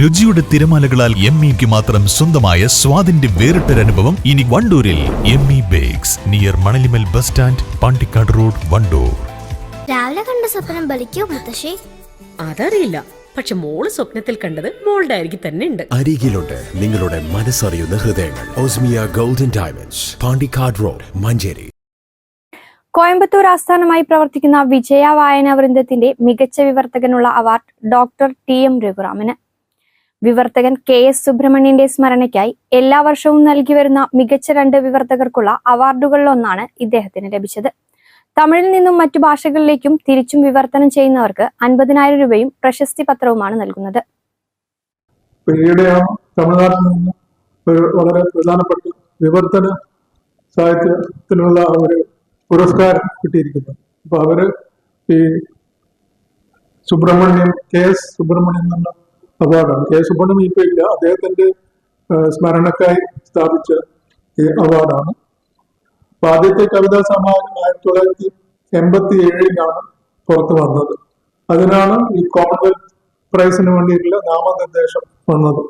രുചിയുടെ തിരമാലകളാൽ എം ഇക്ക് മാത്രം സ്വന്തമായ സ്വാദിന്റെ വേറിട്ടൊരനുഭവം ഇനി വണ്ടൂരിൽ M E bakes near Manalimal bus stand Pandikkad road Wandoor. രാവിലെ കണ്ട സ്വപ്നം ബലിക്കോ മുത്തശ്ശി? അതറിയില്ല. പക്ഷെ മോൾ സ്വപ്നത്തിൽ കണ്ടത് മോളുടെ അരികിൽ തന്നെ ഉണ്ട്. അരികിലുണ്ട്. നിങ്ങളുടെ മനസ്സറിയുന്ന ഹൃദയങ്ങൾ. Osmiya golden diamonds Pandikkad road Manjeri. Coimbatore ആസ്ഥാനമായി പ്രവർത്തിക്കുന്ന വിജയ വായന വൃന്ദത്തിന്റെ മികച്ച വിവർത്തകനുള്ള അവാർഡ് ഡോക്ടർ ടി എം രഘുറാമന്. വിവർത്തകൻ കെ എസ് സുബ്രഹ്മണ്യന്റെ സ്മരണയ്ക്കായി എല്ലാ വർഷവും നൽകി വരുന്ന മികച്ച രണ്ട് വിവർത്തകർക്കുള്ള അവാർഡുകളിലൊന്നാണ് ഇദ്ദേഹത്തിന് ലഭിച്ചത്. തമിഴിൽ നിന്നും മറ്റു ഭാഷകളിലേക്കും തിരിച്ചും വിവർത്തനം ചെയ്യുന്നവർക്ക് അൻപതിനായിരം രൂപയും പ്രശസ്തി പത്രവുമാണ് നൽകുന്നത്. വളരെ പ്രധാനപ്പെട്ട വിവർത്തന സാഹിത്യത്തിനുള്ള ഒരു പുരസ്കാരം കിട്ടിയിരിക്കുന്നത് അപ്പൊ അവർ ഈ സുബ്രഹ്മണ്യം കെ എസ് സുബ്രഹ്മണ്യം എന്നുള്ള അവാർഡാണ്. കെ എസ് സുബ്രഹ്മണ്യം ഇപ്പൊ ഇല്ല. അദ്ദേഹത്തിന്റെ സ്മരണക്കായി സ്ഥാപിച്ച അവാർഡാണ്. അപ്പൊ ആദ്യത്തെ കവിതാ സമാഹാരം ആയിരത്തി തൊള്ളായിരത്തി എൺപത്തി ഏഴിലാണ് പുറത്തു വന്നത്. അതിനാണ് ഈ കോമൺവെൽത്ത് പ്രൈസിന് വേണ്ടിയിട്ടുള്ള നാമനിർദ്ദേശം വന്നത്.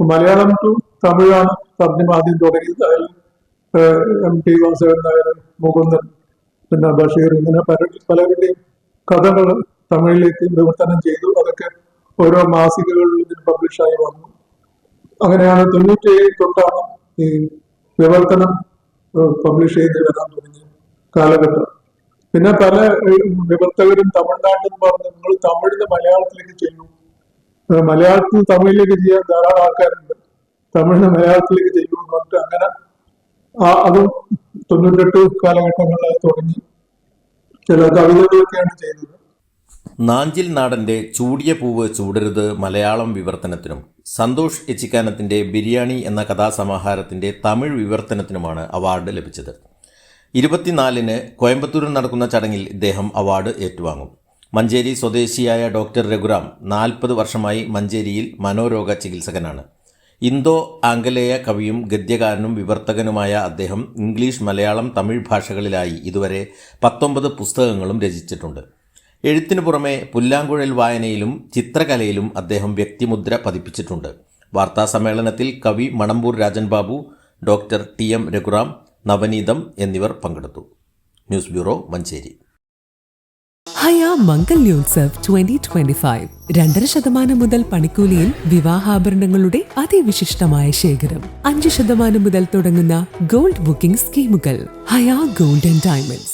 മലയാളം ടു തമിഴാണ് തർജമ ആദ്യം തുടങ്ങിയത്. അതിൽ എം ടി വാസുദേവൻ നായർ മുകുന്ദൻ പിന്നെ ബഷീർ ഇങ്ങനെ പല പലരുടെയും കഥകൾ തമിഴിലേക്ക് വിവർത്തനം ചെയ്തു. അതൊക്കെ ഓരോ മാസികകളിൽ ഇതിന് പബ്ലിഷായി വന്നു. അങ്ങനെയാണ് തൊണ്ണൂറ്റി ഏഴ് തൊട്ടാണ് ഈ വിവർത്തനം പബ്ലിഷ് ചെയ്ത് വരാൻ തുടങ്ങിയ കാലഘട്ടം. പിന്നെ പല വിവർത്തകരും തമിഴ്നാട്ടിൽ നിന്ന് പറഞ്ഞു നിങ്ങൾ തമിഴിൽ മലയാളത്തിലേക്ക് ചെയ്യൂ മലയാളത്തിൽ തമിഴിലേക്ക് ചെയ്യാൻ ധാരാളം ആൾക്കാരുണ്ട്. തമിഴിന് മലയാളത്തിലേക്ക് ചെയ്യൂ എന്ന് പറഞ്ഞിട്ട് അങ്ങനെ ആ അതും തൊണ്ണൂറ്റെട്ട് കാലഘട്ടങ്ങളിൽ തുടങ്ങി. ചില കവിതകളൊക്കെയാണ് ചെയ്തത്. നാഞ്ചിൽ നാടന്റെ ചൂടിയ പൂവ് ചൂടരുത് മലയാളം വിവർത്തനത്തിനും സന്തോഷ് എച്ചിക്കാനത്തിന്റെ ബിരിയാണി എന്ന കഥാസമാഹാരത്തിന്റെ തമിഴ് വിവർത്തനത്തിനുമാണ് അവാർഡ് ലഭിച്ചത്. ഇരുപത്തിനാലിന് കോയമ്പത്തൂരിൽ നടക്കുന്ന ചടങ്ങിൽ ഇദ്ദേഹം അവാർഡ് ഏറ്റുവാങ്ങും. മഞ്ചേരി സ്വദേശിയായ ഡോക്ടർ രഘുറാം നാൽപ്പത് വർഷമായി മഞ്ചേരിയിൽ മനോരോഗ ചികിത്സകനാണ്. ഇന്തോ ആംഗലേയ കവിയും ഗദ്യകാരനും വിവർത്തകനുമായ അദ്ദേഹം ഇംഗ്ലീഷ് മലയാളം തമിഴ് ഭാഷകളിലായി ഇതുവരെ പത്തൊമ്പത് പുസ്തകങ്ങളും രചിച്ചിട്ടുണ്ട്. എഴുത്തിനു പുറമെ പുല്ലാങ്കുഴൽ വായനയിലും ചിത്രകലയിലും അദ്ദേഹം വ്യക്തിമുദ്ര പതിപ്പിച്ചിട്ടുണ്ട്. വാർത്താ സമ്മേളനത്തിൽ കവി Manamboor Rajan Babu doctor T M Raghuram Navaneetham എന്നിവർ പങ്കെടുത്തു. News bureau Manjeri. ഹയാ മംഗല്യോത്സവ് ട്വന്റി ട്വന്റി ഫൈവ് രണ്ടര ശതമാനം മുതൽ പണിക്കൂലിയിൽ വിവാഹാഭരണങ്ങളുടെ അതിവിശിഷ്ടമായ ശേഖരം. അഞ്ച് ശതമാനം മുതൽ തുടങ്ങുന്ന ഗോൾഡ് ബുക്കിംഗ് സ്കീമുകൾ. ഹയാ ഗോൾഡ് ആൻഡ് ഡയമണ്ട്സ്.